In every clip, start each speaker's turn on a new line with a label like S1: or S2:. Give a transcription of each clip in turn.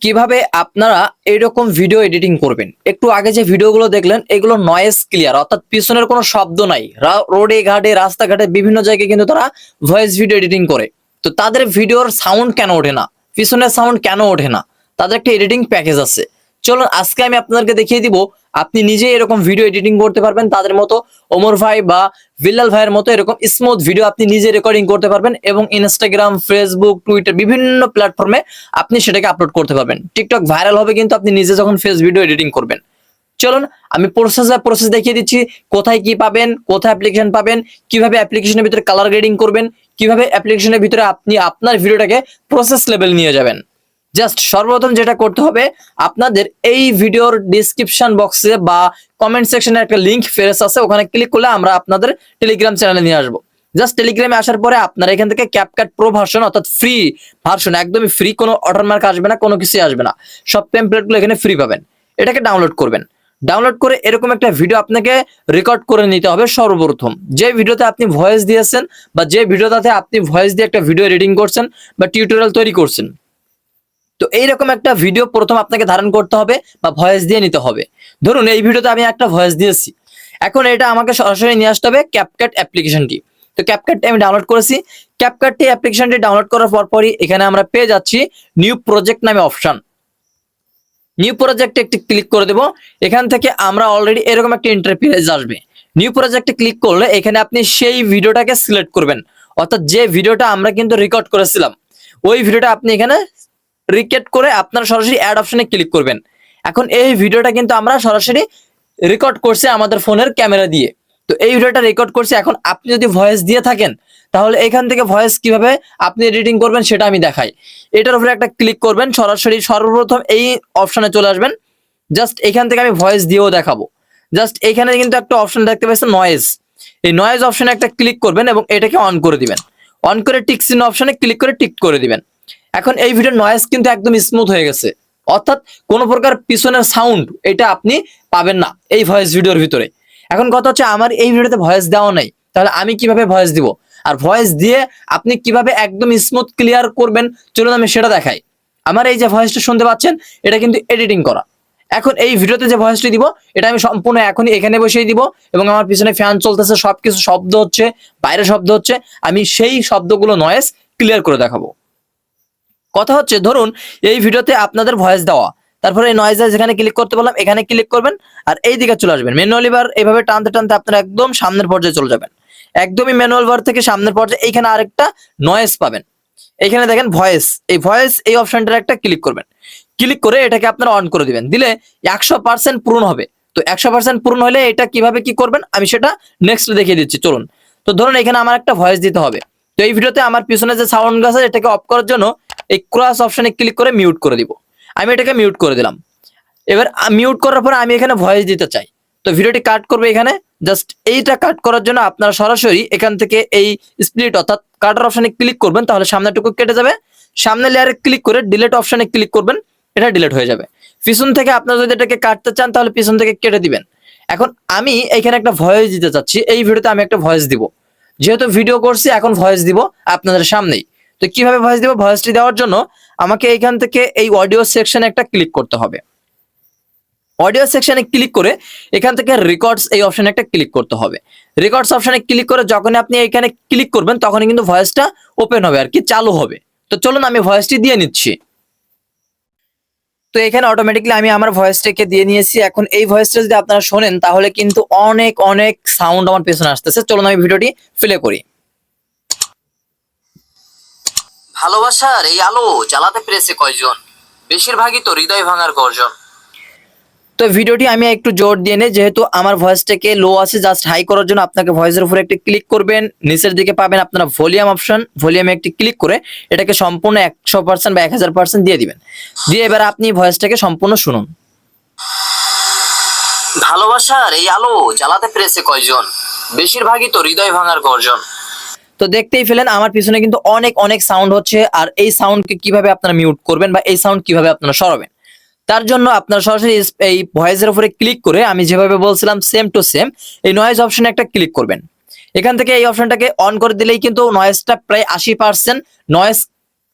S1: কীভাবে আপনারা এরকম ভিডিও এডিটিং করবেন? একটু আগে যে ভিডিওগুলো দেখলেন, এগুলো নয়েজ ক্লিয়ার অর্থাৎ পিছনের কোনো শব্দ নাই। রোডে, ঘাটে, রাস্তাঘাটে বিভিন্ন জায়গায় কিন্তু তারা ভয়েস ভিডিও এডিটিং করে। তো তাদের ভিডিওর সাউন্ড কেন ওঠে না? পিছনের সাউন্ড কেন ওঠে না? তাদের একটা এডিটিং প্যাকেজ আছে। চলুন, আজকে আমি আপনাদেরকে দেখিয়ে দিব, আপনি নিজে এরকম ভিডিও এডিটিং করতে পারবেন, তাদের মতো ওমর ভাই বা বিল্লাল ভাইয়ের মতো এরকম স্মুথ ভিডিও আপনি নিজে রেকর্ডিং করতে পারবেন এবং ইনস্টাগ্রাম ফেসবুক টুইটার বিভিন্ন প্ল্যাটফর্মে আপনি সেটাকে আপলোড করতে পারবেন। টিকটক ভাইরাল হবে কিন্তু আপনি নিজে যখন ফেস ভিডিও এডিটিং করবেন। চলুন, আমি প্রসেস বাই প্রসেস দেখিয়ে দিচ্ছি, কোথায় কি পাবেন, কোথায় অ্যাপ্লিকেশন পাবেন, কীভাবে অ্যাপ্লিকেশনের ভিতরে কালার গ্রেডিং করবেন, কীভাবে অ্যাপ্লিকেশনের ভিতরে আপনি আপনার ভিডিওটাকে প্রসেস লেভেল নিয়ে যাবেন। জাস্ট সর্বপ্রথম যেটা করতে হবে, আপনাদের এই ভিডিওর ডিসক্রিপশন বক্সে বা কমেন্ট সেকশনে একটা লিংক ফেরেস আছে, ওখানে ক্লিক করলে আমরা আপনাদের টেলিগ্রাম চ্যানেলে নিয়ে আসব। জাস্ট টেলিগ্রামে আসার পরে আপনারা এখান থেকে ক্যাপকাট প্রো ভার্সন অর্থাৎ ফ্রি ভার্সন একদমই ফ্রি কোনো অর্ডার মার্ক আসবে না, কোনো কিছুই আসবে না। সব টেমপ্লেটগুলো এখানে ফ্রি পাবেন। এটাকে ডাউনলোড করবেন। ডাউনলোড করে এরকম একটা ভিডিও আপনাকে রেকর্ড করে নিতে হবে সর্বপ্রথম। যে ভিডিওতে আপনি ভয়েস দিয়েছেন বা যে ভিডিওটাতে আপনি ভয়েস দিয়ে একটা ভিডিও এডিটিং করছেন বা টিউটোরিয়াল তৈরি করছেন তো এইরকম একটা ভিডিও প্রথম আপনাকে ধারণ করতে হবে বা ভয়েস দিয়ে নিতে হবে। ধরুন এই ভিডিওতে আমি একটা ভয়েস দিয়েছি। এখন এটা আমাকে সরাসরি নিয়ে আসতে হবে ক্যাপকাট অ্যাপ্লিকেশনটি তো ক্যাপকাটটি আমি ডাউনলোড করেছি। ক্যাপকাটটি অ্যাপ্লিকেশনটি ডাউনলোড করার পরপরই এখানে আমরা পেয়ে যাচ্ছি নিউ প্রজেক্ট নামে অপশন নিউ প্রজেক্টে একটি ক্লিক করে দেব। এখান থেকে আমরা অলরেডি এরকম একটা ইন্টারফেস আসবে। নিউ প্রজেক্টে ক্লিক করলে এখানে আপনি সেই ভিডিওটাকে সিলেক্ট করবেন। অর্থাৎ যে ভিডিওটা আমরা কিন্তু রেকর্ড করেছিলাম, ওই ভিডিওটা আপনি এখানে রিকেট করে আপনার সরাসরি অ্যাড অপশনে ক্লিক করবেন। এখন এই ভিডিওটা কিন্তু আমরা সরাসরি রেকর্ড করছি আমাদের ফোনের ক্যামেরা দিয়ে। তো এই ভিডিওটা রেকর্ড করছি, এখন আপনি যদি ভয়েস দিয়ে থাকেন, তাহলে এখান থেকে ভয়েস কীভাবে আপনি এডিটিং করবেন সেটা আমি দেখাই। এটার উপরে একটা ক্লিক করবেন, সরাসরি সর্বপ্রথম এই অপশনে চলে আসবেন। জাস্ট এখান থেকে আমি ভয়েস দিয়েও দেখাবো। জাস্ট এখানে কিন্তু একটা অপশন দেখতে পাচ্ছেন নয়েজ এই নয়েজ অপশনে একটা ক্লিক করবেন এবং এটাকে অন করে দিবেন। অন করে টিকসিন অপশনে ক্লিক করে টিক করে দিবেন। এখন এই ভিডিওর নয়েজ কিন্তু একদম স্মুথ হয়ে গেছে। অর্থাৎ কোনো প্রকার পিছনের সাউন্ড এটা আপনি পাবেন না এই ভয়েস ভিডিওর ভিতরে। এখন কথা হচ্ছে আমার এই ভিডিওতে ভয়েস দেওয়া নাই, তাহলে আমি কীভাবে ভয়েস দিব? আর ভয়েস দিয়ে আপনি কীভাবে একদম স্মুথ ক্লিয়ার করবেন? চলুন আমি সেটা দেখাই। আমার এই যে ভয়েসটা শুনতে পাচ্ছেন, এটা কিন্তু এডিটিং করা। এখন এই ভিডিওতে যে ভয়েসটি দিব, এটা আমি সম্পূর্ণ এখনই এখানে বসেই দিব এবং আমার পিছনে ফ্যান চলতেছে, সবকিছু শব্দ হচ্ছে, বাইরে শব্দ হচ্ছে, আমি সেই শব্দগুলো নয়েস ক্লিয়ার করে দেখাবো। কথা হচ্ছে, ধরুন এই ভিডিওতে আপনাদের ভয়েস দেওয়া। তারপরে এই নয়েজে যেখানে ক্লিক করতে বললাম, এখানে ক্লিক করবেন আর এই দিকে চলে আসবেন। ম্যানুয়ালি বার এভাবে টানতে টানতে আপনারা একদম সামনের পর্যায়ে চলে যাবেন। একদমই ম্যানুয়াল বার থেকে সামনের পর্যায়ে এইখানে আরেকটা নয়েজ পাবেন। এখানে দেখেন ভয়েস এই ভয়েস এই অপশনটার একটা ক্লিক করবেন। ক্লিক করে এটাকে আপনারা অন করে দিবেন। দিলে একশো পার্সেন্ট পূরণ হবে। তো একশো পার্সেন্ট পূরণ হলে এটা কীভাবে কি করবেন, আমি সেটা নেক্সট দেখিয়ে দিচ্ছি। চলুন। তো ধরুন এখানে আমার একটা ভয়েস দিতে হবে। তো এই ভিডিওতে আমার পিছনে যে সাউন্ড গাছ আছে, এটাকে অফ করার জন্য এই ক্রস অপশনে ক্লিক করে মিউট করে দিব। আমি এটাকে মিউট করে দিলাম। এবার মিউট করার পরে আমি এখানে ভয়েস দিতে চাই। তো ভিডিওটি কাট করবে এখানে। জাস্ট এইটা কাট করার জন্য আপনারা সরাসরি এখান থেকে এই স্প্লিট অর্থাৎ কাটার অপশনে ক্লিক করবেন, তাহলে সামনেটুকু কেটে যাবে। সামনে লেয়ারে ক্লিক করে ডিলেট অপশনে ক্লিক করবেন, এটা ডিলেট হয়ে যাবে। পিছন থেকে আপনারা যদি এটাকে কাটতে চান, তাহলে পিছন থেকে কেটে দিবেন। এখন আমি এখানে একটা ভয়েস দিতে চাচ্ছি। এই ভিডিওতে আমি একটা ভয়েস দিব। যেহেতু ভিডিও করছি, এখন ভয়েস দিব আপনাদের সামনেই। তো কীভাবে ভয়েস দিব? ভয়েসটি দেওয়ার জন্য আমাকে এইখান থেকে এই অডিও সেকশনে একটা ক্লিক করতে হবে। অডিও সেকশনে ক্লিক করে এখান থেকে রেকর্ডস এই অপশনে একটা ক্লিক করতে হবে। রেকর্ডস অপশনে ক্লিক করে যখন আপনি এখানে ক্লিক করবেন, তখনই কিন্তু ভয়েসটা ওপেন হবে আর কি, চালু হবে। তো চলুন আমি ভয়েসটি দিয়ে নিচ্ছি। তো এখানে অটোমেটিকলি আমি আমার ভয়েসটাকে দিয়ে নিয়েছি। এখন এই ভয়েসটা যদি আপনারা শোনেন, তাহলে কিন্তু অনেক অনেক সাউন্ড আমার পেছনে আসতেছে। চলুন আমি ভিডিওটি প্লে করি। ভালোবাসার এই আলো জ্বালাতে পেরেছে কয়জন? বেশিরভাগই তো হৃদয় ভাঙার গর্জন। তো ভিডিওটি আমি একটু জোর দিয়ে নেই যেহেতু আমার ভয়েসটাকে লো আছে জাস্ট হাই করার জন্য আপনাকে ভয়েসের উপরে একটি ক্লিক করবেন। নিচের দিকে পাবেন আপনারা ভলিউম অপশন ভলিউমে একটি ক্লিক করে এটাকে সম্পূর্ণ একশো পার্সেন্ট বা এক হাজার পার্সেন্ট দিয়ে দিবেন। দিয়ে এবার আপনি ভয়েসটাকে সম্পূর্ণ শুনুন। ভালোবাসার এই আলো জ্বালাতে পেরেছে কয়জন? বেশিরভাগই তো হৃদয় ভাঙার গর্জন। তো দেখতেই ফেলেন, আমার পিছনে কিন্তু অনেক অনেক সাউন্ড হচ্ছে, আর এই সাউন্ডকে কীভাবে আপনারা মিউট করবেন বা এই সাউন্ড কীভাবে আপনারা সরাবেন? তার জন্য আপনারা সরাসরি এই ভয়েসের উপরে ক্লিক করে আমি যেভাবে বলছিলাম সেম টু সেম এই নয়েজ অপশনে একটা ক্লিক করবেন। এখান থেকে এই অপশনটাকে অন করে দিলেই কিন্তু নয়েজটা প্রায় আশি পার্সেন্ট নয়েজ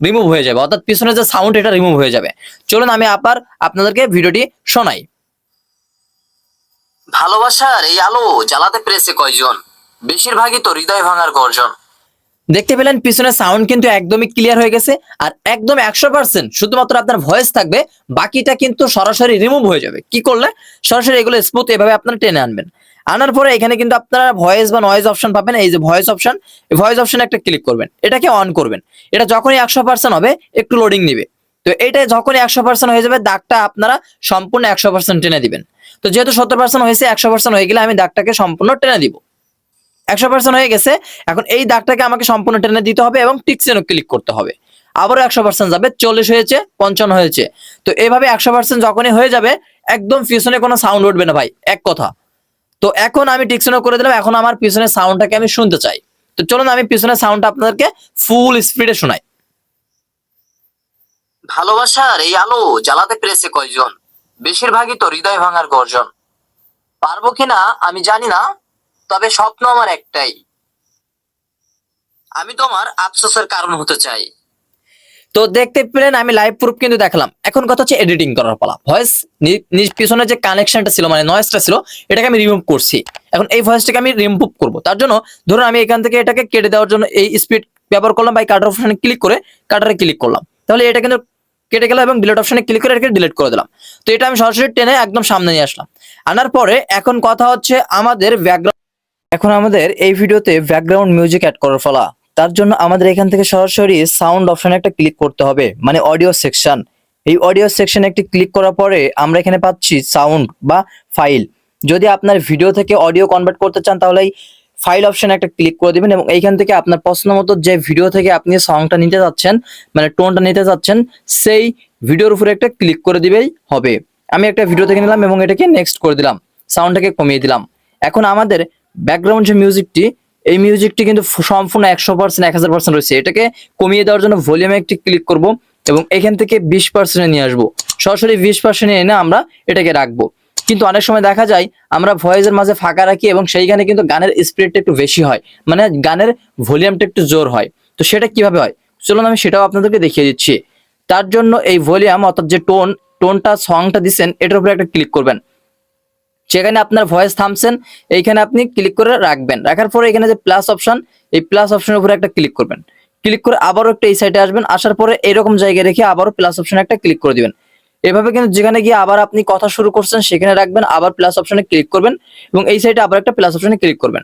S1: রিমুভ হয়ে যাবে, অর্থাৎ পিছনে যে সাউন্ড এটা রিমুভ হয়ে যাবে। চলুন আমি আবার আপনাদেরকে ভিডিওটি শোনাই। ভালোবাসার এই আলো জ্বালাতে পেরেছে কয়জন? বেশিরভাগই তো হৃদয় ভাঙার গর্জন। দেখতে পেলেন পিছনে সাউন্ড কিন্তু একদমই ক্লিয়ার হয়ে গেছে আর একদম একশো পার্সেন্ট শুধুমাত্র আপনার ভয়েস থাকবে, বাকিটা কিন্তু সরাসরি রিমুভ হয়ে যাবে। কি করলে? সরাসরি এগুলো স্মুথ এভাবে আপনারা টেনে আনবেন। আনার পরে এখানে কিন্তু আপনারা ভয়েস বা নয়েজ অপশন পাবেন, এই যে ভয়েস অপশন ভয়েস অপশন একটা ক্লিক করবেন। এটাকে অন করবেন। এটা যখনই একশো পার্সেন্ট হবে, একটু লোডিং নিবে। তো এটা যখনই একশো পার্সেন্ট হয়ে যাবে, দাগটা আপনারা সম্পূর্ণ একশো পার্সেন্ট টেনে দিবেন। তো যেহেতু সত্তর পার্সেন্ট হয়েছে, একশো পার্সেন্ট হয়ে গেলে আমি দাগটাকে সম্পূর্ণ টেনে দিব। একশো পার্সেন্ট হয়ে গেছে। এখন এই দাগটাকে আমাকে সম্পূর্ণ টেনে দিতে হবে এবং টিকসেনও ক্লিক করতে হবে। আবারও একশো পার্সেন্ট যাবে, চল্লিশ হয়েছে, পঞ্চান্ন হয়েছে। তো এইভাবে একশো পার্সেন্ট যখনই হয়ে যাবে, একদম পিছনে কোনো সাউন্ড উঠবে না ভাই, এক কথা। তো এখন আমি টিকসেনও করে দিলাম, এখন আমার পিছনের সাউন্ডটাকে আমি শুনতে চাই। তো চলুন আমি পিছনের সাউন্ডটা আপনাদেরকে ফুল স্পিডে শোনাই। ভালোবাসার এই আলো জ্বালাতে পেরেছে কয়জন? বেশিরভাগই তো হৃদয় ভাঙার গর্জন। পারব কিনা আমি জানি না। তবে স্বপ্ন আমার একটাই। আমি তোমার আফসোসের কারণ হতে চাই। তো দেখতে পেলেন আমি লাইভ প্রুফ কিন্তু দেখালাম। এখন কথা হচ্ছে এডিটিং করার পালা। ভয়েস নিজ পিছনে যে কানেকশনটা ছিল মানে নয়েজটা ছিল, এটাকে আমি রিমুভ করছি। এখন এই ভয়েসটাকে আমি রিমুভ করব। তার জন্য ধরুন আমি এখান থেকে এটাকে কেটে দেওয়ার জন্য এই স্পিড ব্যবহার করলাম বা কাটার অপশনে ক্লিক করে কাটারে ক্লিক করলাম। তাহলে এটা কিন্তু কেটে গেল এবং ডিলিট অপশনে ক্লিক করে এটাকে ডিলিট করে দিলাম। তো এটা আমি সরাসরি টেনে একদম সামনে নিয়ে আসলাম। আনার পরে এখন কথা হচ্ছে আমাদের ব্যাকগ্রাউন্ড এখন আমাদের এই ভিডিওতে ব্যাকগ্রাউন্ড মিউজিক অ্যাড করার ফলা। তার জন্য আমাদের এখান থেকে সরাসরি সাউন্ড অপশনে একটা ক্লিক করতে হবে মানে অডিও সেকশন এই অডিও সেকশনে একটি ক্লিক করার পরে আমরা এখানে পাচ্ছি সাউন্ড বা ফাইল যদি আপনার ভিডিও থেকে অডিও কনভার্ট করতে চান, তাহলে এই ফাইল অপশনে একটা ক্লিক করে দিবেন এবং এইখান থেকে আপনার পছন্দ মতো যে ভিডিও থেকে আপনি সংটা নিতে যাচ্ছেন মানে টোনটা নিতে যাচ্ছেন, সেই ভিডিওর উপরে একটা ক্লিক করে দিবেই হবে। আমি একটা ভিডিও থেকে নিলাম এবং এটাকে নেক্সট করে দিলাম। সাউন্ডটাকে কমিয়ে দিলাম। এখন আমাদের ব্যাকগ্রাউন্ড যে মিউজিকটি এই মিউজিকটি কিন্তু সম্পূর্ণ একশো পার্সেন্ট এক হাজার পার্সেন্ট রয়েছে। এটাকে কমিয়ে দেওয়ার জন্য ভলিউমে একটি ক্লিক করব এবং এখান থেকে বিশ পার্সেন্টে নিয়ে আসব। সরাসরি বিশ পার্সেন্টে এনে আমরা এটাকে রাখব। কিন্তু অনেক সময় দেখা যায়, আমরা ভয়েসের মাঝে ফাঁকা রাখি এবং সেইখানে কিন্তু গানের স্পিডটা একটু বেশি হয়। মানে গানের ভলিউমটা একটু জোর হয়। তো সেটা কীভাবে হয়? চলুন আমি সেটাও আপনাদেরকে দেখিয়ে দিচ্ছি। তার জন্য এই ভলিউম অর্থাৎ যে টোন টোনটা সংটা দিচ্ছেন, এটার উপরে একটা ক্লিক করবেন। সেখানে আপনার ভয়েস থামছেন, এইখানে আপনি ক্লিক করে রাখবেন। রাখার পরে এখানে যে প্লাস অপশন এই প্লাস অপশনের উপরে একটা ক্লিক করবেন। ক্লিক করে আবারও একটা এই সাইডে আসবেন, আসার পরে এরকম জায়গায় রেখে আবারও প্লাস অপশনে একটা ক্লিক করে দিবেন। এভাবে কিন্তু যেখানে গিয়ে আবার আপনি কথা শুরু করছেন, সেখানে রাখবেন, আবার প্লাস অপশনে ক্লিক করবেন এবং এই সাইডে আবার একটা প্লাস অপশনে ক্লিক করবেন।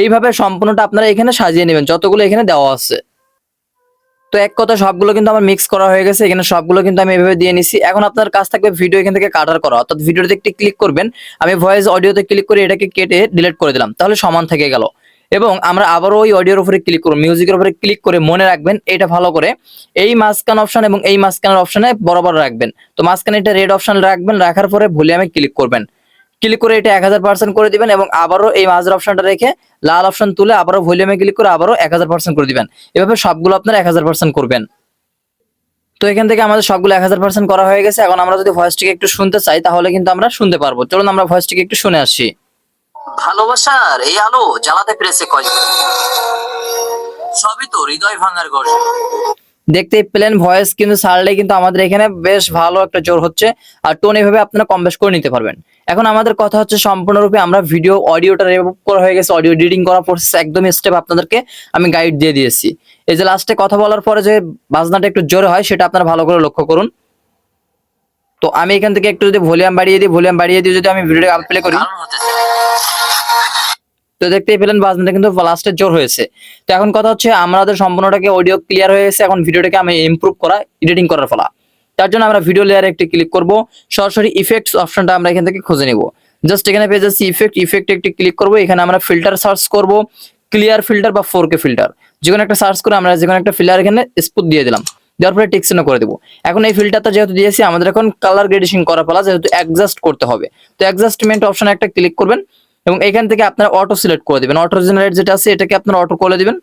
S1: এইভাবে সম্পূর্ণটা আপনারা এখানে সাজিয়ে নেবেন, যতগুলো এখানে দেওয়া আছে। তো এক কথা সবগুলো কিন্তু আমার মিক্স করা হয়ে গেছে, এখানে সবগুলো কিন্তু আমি এভাবে দিয়ে নিছি। এখন আপনার কাজ থাকবে ভিডিও এখান থেকে কাটার করা। অর্থাৎ ভিডিওতে একটি ক্লিক করবেন, আমি ভয়েস অডিওতে ক্লিক করে এটাকে কেটে ডিলিট করে দিলাম, তাহলে সমান থেকে গেল। এবং আমরা আবারও ওই অডিওর উপরে ক্লিক করব মিউজিকের উপরে ক্লিক করে মনে রাখবেন, এটা ভালো করে। এই মাঝখান অপশন এবং এই মাঝখানের অপশনে বরাবর রাখবেন। তো মাঝখানে এটা রেড অপশন রাখবেন, রাখার পরে ভলিউমে ক্লিক করবেন। ক্লিক করে এটা এক হাজার পার্সেন্ট করে দিবেন এবং আবারও এই মাঝের অপশনটা রেখে লাল অপশন তুলে আবারও ভলিউমে ক্লিক করে আবারও এক হাজার পার্সেন্ট করে দিবেন। এভাবে সবগুলো আপনারা এক হাজার পার্সেন্ট করবেন। তো এখান থেকে আমাদের সবগুলো এক হাজার পার্সেন্ট করা হয়ে গেছে। এখন আমরা যদি ভয়েসটিকে একটু শুনতে চাই তাহলে কিন্তু আমরা শুনতে পারব। চলুন আমরা ভয়েসটিকে একটু শুনে আসি। ভালোবাসার এই আলো জ্বালাতে পেরেছে কয়জন সবই তো হৃদয় ভাঙার গর্জন দেখতে পেলেন ভয়েস কিন্তু ছাড়লে কিন্তু আমাদের এখানে বেশ ভালো একটা জোর হচ্ছে। আর টোন এভাবে আপনারা কম বেশ করে নিতে পারবেন। এখন আমাদের কথা হচ্ছে সম্পূর্ণরূপে আমরা ভিডিও অডিওটা রেকর্ড করা হয়ে গেছে অডিও এডিটিং করার প্রসেস একদম স্টেপ আপনাদেরকে আমি গাইড দিয়ে দিয়েছি। এই যে লাস্টে কথা বলার পরে যে বাজনাটা একটু জোরে হয়, সেটা আপনারা ভালো করে লক্ষ্য করুন। তো আমি এখান থেকে একটু যদি ভলিউম বাড়িয়ে দিই ভলিউম বাড়িয়ে দিয়ে যদি আমি ভিডিওটা প্লে করি। তো দেখতেই পেলেন বাজনাটা কিন্তু লাস্টে জোর হয়েছে। তো এখন কথা হচ্ছে, আমাদের সম্পূর্ণটাকে অডিও ক্লিয়ার হয়ে গেছে, এখন ভিডিওটাকে আমি ইমপ্রুভ করা এডিটিং করার ফলা তার জন্য আমরা ভিডিও লেয়ারে একটি ক্লিক করব। সরাসরি ইফেক্টস অপশনটা আমরা এখান থেকে খুঁজে নিব। জাস্ট এখানে পেয়ে যাচ্ছি ইফেক্ট ইফেক্ট একটি ক্লিক করব। এখানে আমরা ফিল্টার সার্চ করব। ক্লিয়ার ফিল্টার বা ফোর কে ফিল্টার যে কোনো একটা সার্চ করে আমরা যে কোনো একটা ফিল্টার এখানে স্পুট দিয়ে দিলাম। দেওয়ার পরে টেক্সিনও করে দেবো। এখন এই ফিল্টারটা যেহেতু দিয়েছি, আমাদের এখন কালার গ্রেডেশন করা ফলা যেহেতু অ্যাডজাস্ট করতে হবে। তো অ্যাডজাস্টমেন্ট অপশনে একটা ক্লিক করবেন এবং এখান থেকে আপনারা অটো সিলেক্ট করে দিবেন। অটো জেনারেট যেটা আছে, এটাকে আপনারা অটো করে দিবেন।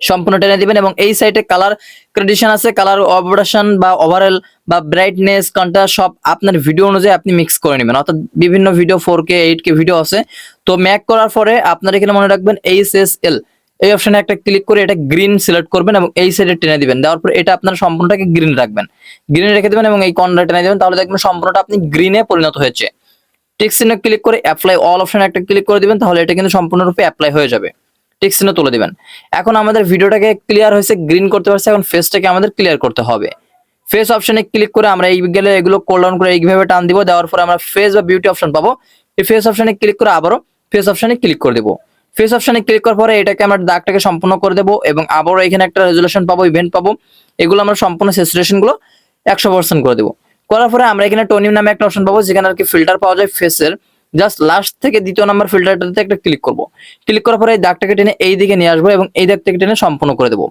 S1: সম্পূর্ণ টেনে দিবেন এবং এই সাইডে কালার ক্রেডিশন আছে কালার অপারেশন বা ওভারঅল বা ব্রাইটনেস কন্ট্রাস্ট সব আপনার ভিডিও অনুযায়ী আপনি মিক্স করে নেবেন। অর্থাৎ বিভিন্ন video four K eight K video আছে। তো ম্যাক করার পরে আপনার এখানে মনে রাখবেন এইচ এস এল এই অপশনে একটা ক্লিক করে এটা গ্রিন সিলেক্ট করবেন এবং এই সাইডে টেনে দিবেন। দেওয়ার পর এটা আপনার সম্পূর্ণটাকে গ্রিন রাখবেন। গ্রিনে রেখে দেবেন এবং এই কর্নার টেনে দেবেন। তাহলে দেখবেন সম্পূর্ণটা আপনি গ্রিনে পরিণত হয়েছে। টিক চিহ্ন ক্লিক করে অ্যাপ্লাই অল অপশনে একটা ক্লিক করে দিবেন। তাহলে এটা কিন্তু সম্পূর্ণরূপে অ্যাপ্লাই হয়ে যাবে। টিক চিহ্ন তুলে দিবেন। এখন আমাদের ভিডিওটাকে ক্লিয়ার হয়েছে গ্রিন করতে পারছে, এখন ফেসটাকে আমাদের ক্লিয়ার করতে হবে। ফেস অপশনে ক্লিক করে আমরা এই গেলে এগুলো কোল করে এইভাবে টান দিব, দেওয়ার পরে আমরা ফেস বা বিউটি অপশন পাবো। এই ফেস অপশনে ক্লিক করে আবারও ফেস অপশনে ক্লিক করে দেবো। ফেস অপশনে ক্লিক করার পরে এটাকে আমরা দাগটাকে সম্পূর্ণ করে দেবো এবং আবারও এখানে একটা রেজুলেশন পাবো ইভেন্ট পাবো। এগুলো আমরা সম্পূর্ণ স্যাচুরেশনগুলো একশো পার্সেন্ট করে দেবো। করার পরে আমরা এখানে টোনিম নামে একটা অপশন পাবো, যেখানে আর কি ফিল্টার পাওয়া যায় ফেসের জাস্ট লাস্ট থেকে দ্বিতীয় নাম্বার ফিল্টারটাতে একটা ক্লিক করব। ক্লিক করার পরে এই দাগটাকে টেনে এই দিকে নিয়ে আসব এবং এই দাগ থেকে টেনে সম্পূর্ণ করে দেবো।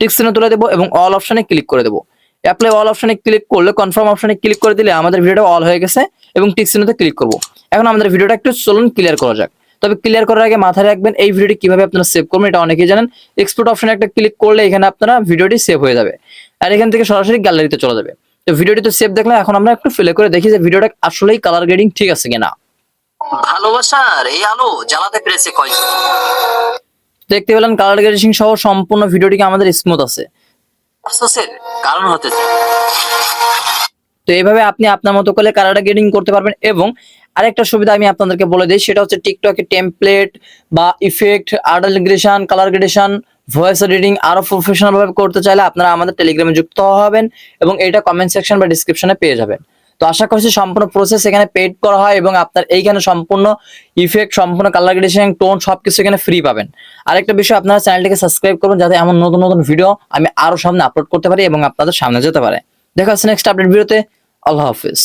S1: টিক চিহ্ন তুলে দেবো এবং অল অপশনে ক্লিক করে দেবো। অ্যাপ্লাই অল অপশনে ক্লিক করলে কনফার্ম অপশনে ক্লিক করে দিলে আমাদের ভিডিওটা অল হয়ে গেছে এবং টিক চিহ্নতে ক্লিক করব। এখন আমাদের ভিডিওটা একটু চলুন ক্লিয়ার করা যাক। তবে ক্লিয়ার করার আগে মাথায় রাখবেন এই ভিডিওটি কীভাবে আপনারা সেভ করবেন এটা অনেকেই জানেন। এক্সপোর্ট অপশনে একটা ক্লিক করলে এখানে আপনারা ভিডিওটি সেভ হয়ে যাবে। আর এখান থেকে সরাসরি গ্যালারিতে চলে যাবে। তো ভিডিওটি তো সেভ দেখলে এখন আমরা একটু ফিলে করে দেখি যে ভিডিওটা আসলেই কালার গ্রেডিং ঠিক আছে কিনা।
S2: ভালোবাসার এই আলো জ্বালাতে পেরেছে কয়জন
S1: দেখতে পেলেন কালার গ্রেডিং সহ সম্পূর্ণ ভিডিওটিকে আমাদের স্মুথ আছে?
S2: আফসোসের কারণ হতে
S1: তো এইভাবে আপনি আপনার মতো করে কালার গ্রেডিং করতে পারবেন এবং আরেকটা সুবিধা আমি আপনাদেরকে বলে দিই সেটা হচ্ছে টিকটকে টেমপ্লেট বা effect আর্টাল gradation colour gradation voice editing আরও প্রফেশনাল ভাবে করতে চাইলে আপনারা আমাদের টেলিগ্রামে যুক্ত হবেন এবং এটা কমেন্ট সেকশন বা ডিসক্রিপশনে পেয়ে যাবেন। তো আশা করছি সম্পূর্ণ প্রসেস এখানে পেড করা হয় এবং আপনার এইখানে সম্পূর্ণ ইফেক্ট সম্পূর্ণ কালার গ্রেডেশন টোন সবকিছু এখানে ফ্রি পাবেন। আরেকটা বিষয়, আপনারা চ্যানেলটিকে সাবস্ক্রাইব করুন যাতে এমন নতুন নতুন ভিডিও আমি আরও সামনে আপলোড করতে পারি এবং আপনাদের সামনে যেতে পারে। দেখা হচ্ছে নেক্সট আপডেট ভিডিওতে। আল্লাহ হাফিজ।